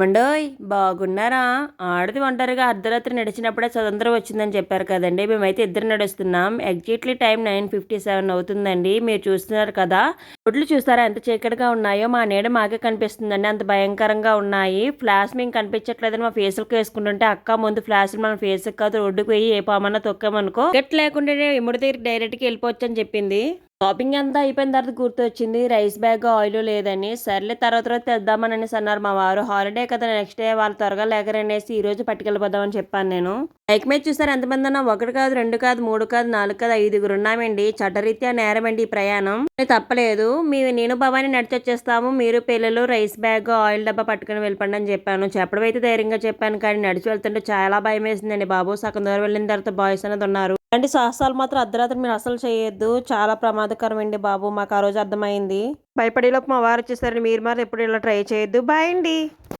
మండోయ్ బాగున్నారా? ఆడది ఒంటరిగా అర్ధరాత్రి నడిచినప్పుడే స్వతంత్రం వచ్చిందని చెప్పారు కదండి. మేమైతే ఇద్దరు నడుస్తున్నాం. Exactly time nine fifty seven అవుతుందండి. మీరు చూస్తున్నారు కదా రోడ్లు చూస్తారా? ఎంత చీకటిగా ఉన్నాయో మా నీడ మాకే కనిపిస్తుందండి. అంత భయంకరంగా ఉన్నాయి. ఫ్లాష్ మేము కనిపించట్లేదని మా ఫేసులకు వేసుకుంటుంటే అక్క ముందు ఫ్లాష్ మన ఫేస్ కాదు రోడ్డుకు పోయి ఏ పామన్నా తొక్కామనుకో గట్ లేకుండానే ఇమ్మడి దగ్గర డైరెక్ట్గా వెళ్ళిపోవచ్చు అని చెప్పింది. షాపింగ్ అంతా అయిపోయిన తర్వాత గుర్తొచ్చింది రైస్ బ్యాగ్ ఆయిల్ లేదని. సర్లే తర్వాత రోజు తెద్దామని అనేసి అన్నారు మా వారు. హాలిడే కదా నెక్స్ట్ డే వాళ్ళు త్వరగా లేకరనేసి ఈ రోజు పట్టుకెళ్ళిపోదామని చెప్పాను నేను. బైక్ మీద చూసారు ఎంతమంది అన్నా? ఒకటి కాదు రెండు కాదు మూడు కాదు నాలుగు కాదు ఐదుగురు ఉన్నామండి. చట్టరీత్యా నేరమండి ఈ ప్రయాణం. తప్పలేదు. మీ నేను భవాని నడిచొచ్చేస్తాము మీరు పిల్లలు రైస్ బ్యాగ్ ఆయిల్ డబ్బా పట్టుకుని వెళ్ళిపండి అని చెప్పాను. చెప్పడం అయితే ధైర్యంగా చెప్పాను కానీ నడిచి వెళ్తుంటే చాలా భయం వేసిందండి బాబు. సగం దూరం వెళ్ళిన తర్వాత బాయ్స్ అనేది ఉన్నారు. అలాంటి సాహసాలు మాత్రం అర్ధరాత్రి మీరు అసలు చేయొద్దు. చాలా ప్రమాదకరం అండి బాబు. మాకు ఆ రోజు అర్థమైంది. భయపడేలోపు మా వారు వచ్చేసరికి మీరు మరి ఎప్పుడు ఇలా ట్రై చేయొద్దు. బాయ్ అండి.